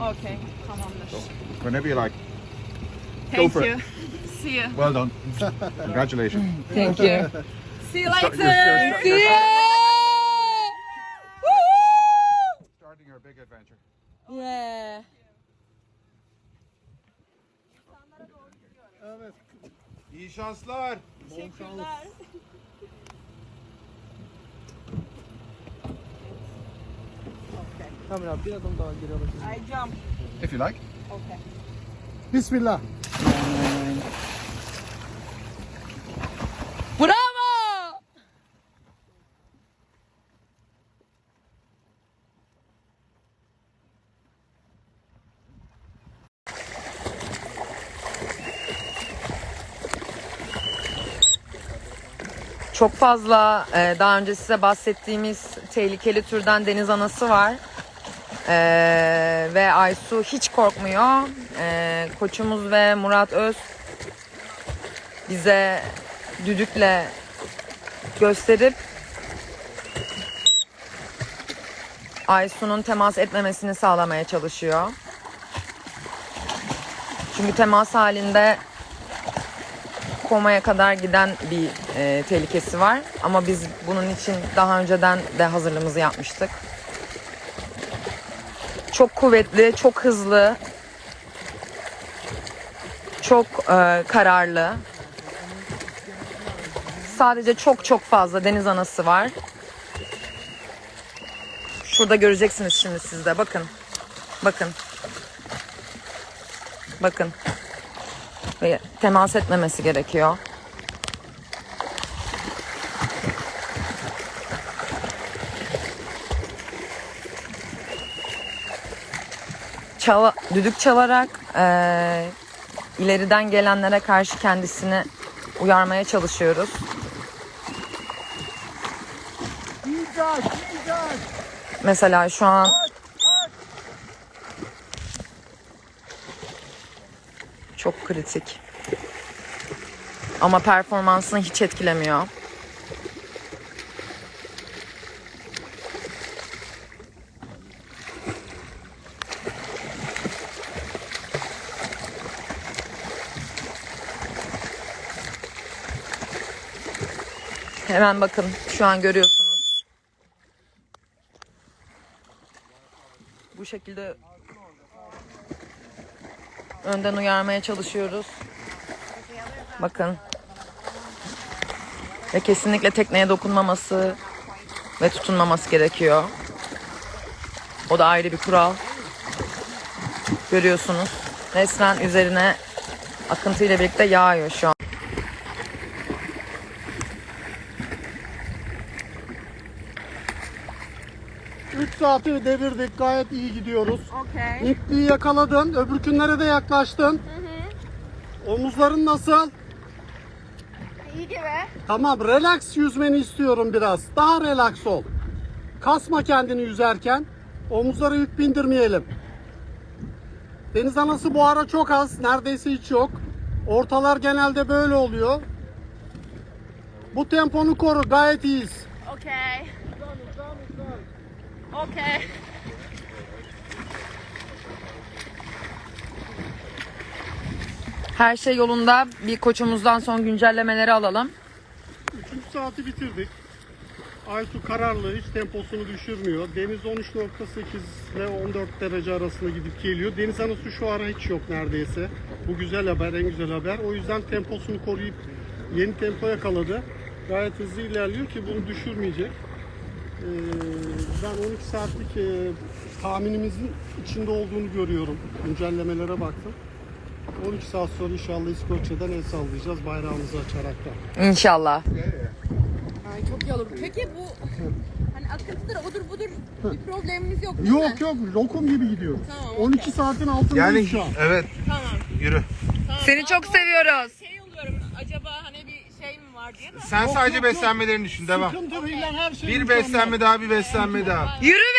Okey, tamamdır. Whenever you like. Thank for it. See you. Well done. Congratulations. Thank you. See you Start- later. you're- you're- See ya! Starting our big adventure. Yeah. Evet. İyi şanslar. Teşekkürler. Kamera abi bir adım daha geri alabilir I jump. If you like. Okay. Bismillah. Bravo! Çok fazla e, daha önce size bahsettiğimiz tehlikeli türden deniz anası var. E, ve Aysu hiç korkmuyor. E, koçumuz ve Murat Öz bize düdükle gösterip Aysu'nun temas etmemesini sağlamaya çalışıyor. Çünkü temas halinde komaya kadar giden bir e, tehlikesi var. Ama biz bunun için daha önceden de hazırlığımızı yapmıştık. Çok kuvvetli, çok hızlı, çok e, kararlı. Sadece çok çok fazla deniz anası var. Şurada göreceksiniz şimdi siz de. Bakın. Bakın. Bakın. Ve temas etmemesi gerekiyor. Çala, düdük çalarak eee, ileriden gelenlere karşı kendisini uyarmaya çalışıyoruz. Mesela şu an çok kritik. Ama performansını hiç etkilemiyor. Hemen bakın şu an görüyorsunuz. Bu şekilde önden uyarmaya çalışıyoruz. Bakın. Ve kesinlikle tekneye dokunmaması ve tutunmaması gerekiyor. O da ayrı bir kural. Görüyorsunuz. Resmen üzerine akıntıyla birlikte yağıyor şu an. Üç saati devirdik. Gayet iyi gidiyoruz. Okay. İpliği yakaladın. Öbürkünlere de yaklaştın. Omuzların nasıl? İyi gibi. Tamam relax yüzmeni istiyorum biraz. Daha relax ol. Kasma kendini yüzerken. Omuzlara yük bindirmeyelim. Deniz anası bu ara çok az. Neredeyse hiç yok. Ortalar genelde böyle oluyor. Bu temponu koru. Gayet iyiyiz. Okay. Okay. Her şey yolunda. Bir koçumuzdan son güncellemeleri alalım. Üçüncü saati bitirdik. Aysu kararlı, hiç temposunu düşürmüyor. Deniz 13.8 ile 14 derece arasında gidip geliyor. Deniz anası şu ara hiç yok neredeyse. Bu güzel haber, en güzel haber. O yüzden temposunu koruyup yeni tempo yakaladı. Gayet hızlı ilerliyor ki bunu düşürmeyecek. Ee, ben 12 saatlik e, tahminimizin içinde olduğunu görüyorum. Güncellemelere baktım. 12 saat sonra inşallah İskoçya'dan el sallayacağız bayrağımızı açarak da. İnşallah. Ay çok iyi olur. Peki bu hani akıntıdır odur budur bir problemimiz yok değil mi? Yok yok lokum gibi gidiyoruz. Tamam, 12 saatin altındayız Yani şu an. evet Tamam. yürü. tamam. Seni çok seviyoruz. Var diye de. Sen Yok, sadece yok, yok. beslenmelerini düşün devam. Sıkıntı değil lan, her şey Bir mükemmel. beslenme daha bir beslenme daha. Yürü.